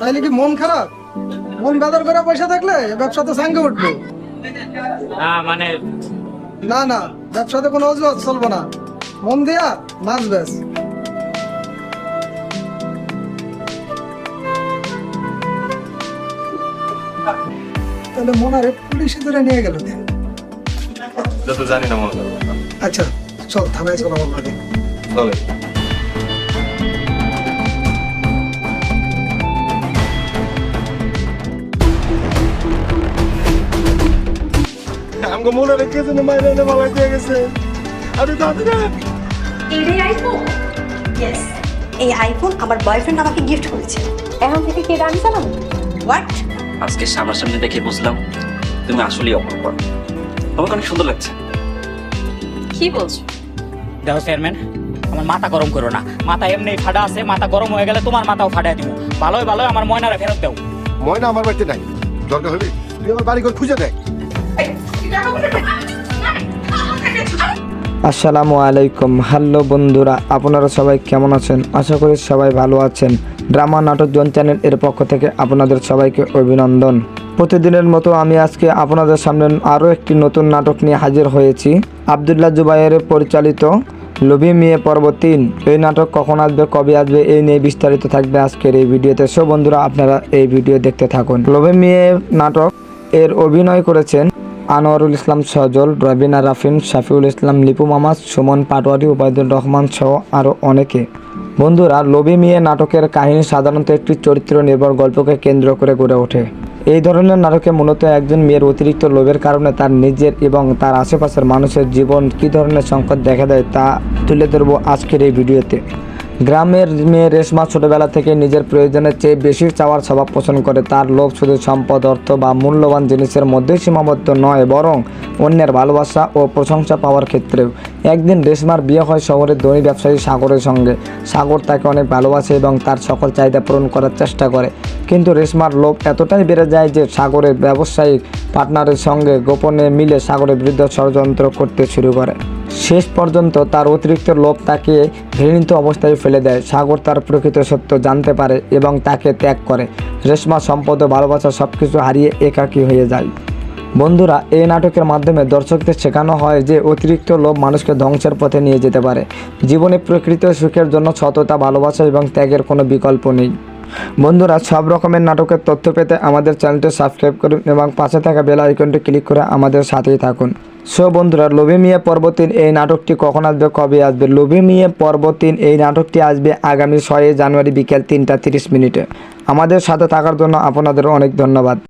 তাইলে কি মন খারাপ? মন বেদর করে পয়সা থাকলে ব্যবসা তো সাঙ্গে উঠবে। না মানে না না ব্যবসাতে কোনো অজুহাত চলবো না। মন দিয়া নাচ ব্যাস। তাহলে মনারে পুলিশে ধরে নিয়ে গেল? যত জানি না মনে আচ্ছা চল থানায় চল আমার চলে। মনে রেখে যেন মাইরে এনে মালা দিয়ে গেছে। আমি জানি না এটাই আইফোন ইয়েস এই আইফোন আমার বয়ফ্রেন্ড আমাকে গিফট করেছে। এখন থেকে কে গান চালাবো? হোয়াট আজকে সামনাসামনি দেখে বুঝলাম তুমি আসলেই অপরূপা। তোমাকে অনেক সুন্দর লাগছে। কি বলছো? দেখো চেয়ারম্যান আমার মাথা গরম করো না। মাথা এমনি ফাটা আছে মাথা গরম হয়ে গেলে তোমার মাথাও ফাটাই দিব। ভালোই ভালোই আমার ময়নারে ফেরত দাও। ময়না আমার বাড়িতে নাই। দরকার হলে তুই আমার বাড়ি ঘর খুঁজে দেখ। আসসালামু আলাইকুম। হ্যালো বন্ধুরা, আপনারা সবাই কেমন আছেন? আশা করি সবাই ভালো আছেন। ড্রামা নাটক জন চ্যানেল এর পক্ষ থেকে আপনাদের সবাইকে অভিনন্দন। প্রতিদিনের মতো আমি আজকে আপনাদের সামনে আরও একটি নতুন নাটক নিয়ে হাজির হয়েছি। আবদুল্লাহ জুবাইয়ের পরিচালিত লোভী মেয়ে পর্ব তিন। এই নাটক কখন আসবে, কবে আসবে, এই নিয়ে বিস্তারিত থাকবে আজকের এই ভিডিওতে। সব বন্ধুরা, আপনারা এই ভিডিও দেখতে থাকুন। লোভী মেয়ে নাটক এর অভিনয় করেছেন আনোয়ারুল ইসলাম সজল, রবিনা রাফিন, শাফিউল ইসলাম, লিপু মামা সুমন পাটোয়ারি, উবায়দুর রহমান সহ আরও অনেকে। বন্ধুরা, লোভী মিয়ে নাটকের কাহিনী সাধারণত একটি চরিত্র নির্ভর গল্পকে কেন্দ্র করে গড়ে ওঠে। এই ধরনের নাটকে মূলত একজন মেয়ের অতিরিক্ত লোভের কারণে তার নিজের এবং তার আশেপাশের মানুষের জীবন কী ধরনের সংকট দেখা দেয় তা তুলে ধরবো আজকের এই ভিডিওতে। গ্রামের মেয়ে রেশমা ছোটবেলা থেকে নিজের প্রয়োজনের চেয়ে বেশি চাওয়ার স্বভাব পোষণ করে, তার লোভ, শুধু সম্পদ, অর্থ বা মূল্যবান জিনিসের মধ্যেই সীমাবদ্ধ নয়, বরং অন্যের ভালোবাসা ও প্রশংসা পাওয়ার ক্ষেত্রেও। একদিন রেশমার বিয়ে হয় শহরের ধনী ব্যবসায়ী সাগরের সঙ্গে। সাগর তাকে অনেক ভালোবাসে এবং তার সকল চাহিদা পূরণ করার চেষ্টা করে। কিন্তু রেশমার লোভ এতটাই বেড়ে যায় যে সাগরের ব্যবসায়িক পার্টনারের সঙ্গে গোপনে মিলে সাগরের বিরুদ্ধে ষড়যন্ত্র করতে শুরু করে। শেষ পর্যন্ত তার অতিরিক্ত লোভ তাকে ঘৃণিত অবস্থায় ফেলে দেয়। সাগর তার প্রকৃত সত্য জানতে পারে এবং তাকে ত্যাগ করে। রেশমা সম্পদ ও ভালোবাসা সব কিছু হারিয়ে একাকী হয়ে যায়। বন্ধুরা, এই নাটকের মাধ্যমে দর্শকদের শেখানো হয় যে অতিরিক্ত লোভ মানুষকে ধ্বংসের পথে নিয়ে যেতে পারে। জীবনে প্রকৃত সুখের জন্য সততা, ভালোবাসা এবং ত্যাগের কোনো বিকল্প নেই। বন্ধুরা, সব রকমের নাটকের তথ্য পেতে আমাদের চ্যানেলটি সাবস্ক্রাইব করুন এবং পাশে থাকা বেল আইকনটি ক্লিক করে আমাদের সাথেই থাকুন। সো বন্ধুরা, লোভে মিয়া পর্বতিন এই নাটকটি কখন আসবে, কবে আসবে? লোভে মিয়া পর্বতিন এই নাটকটি আসবে আগামী ছয়ই জানুয়ারি বিকেল তিনটা তিরিশ মিনিটে। আমাদের সাথে থাকার জন্য আপনাদের অনেক ধন্যবাদ।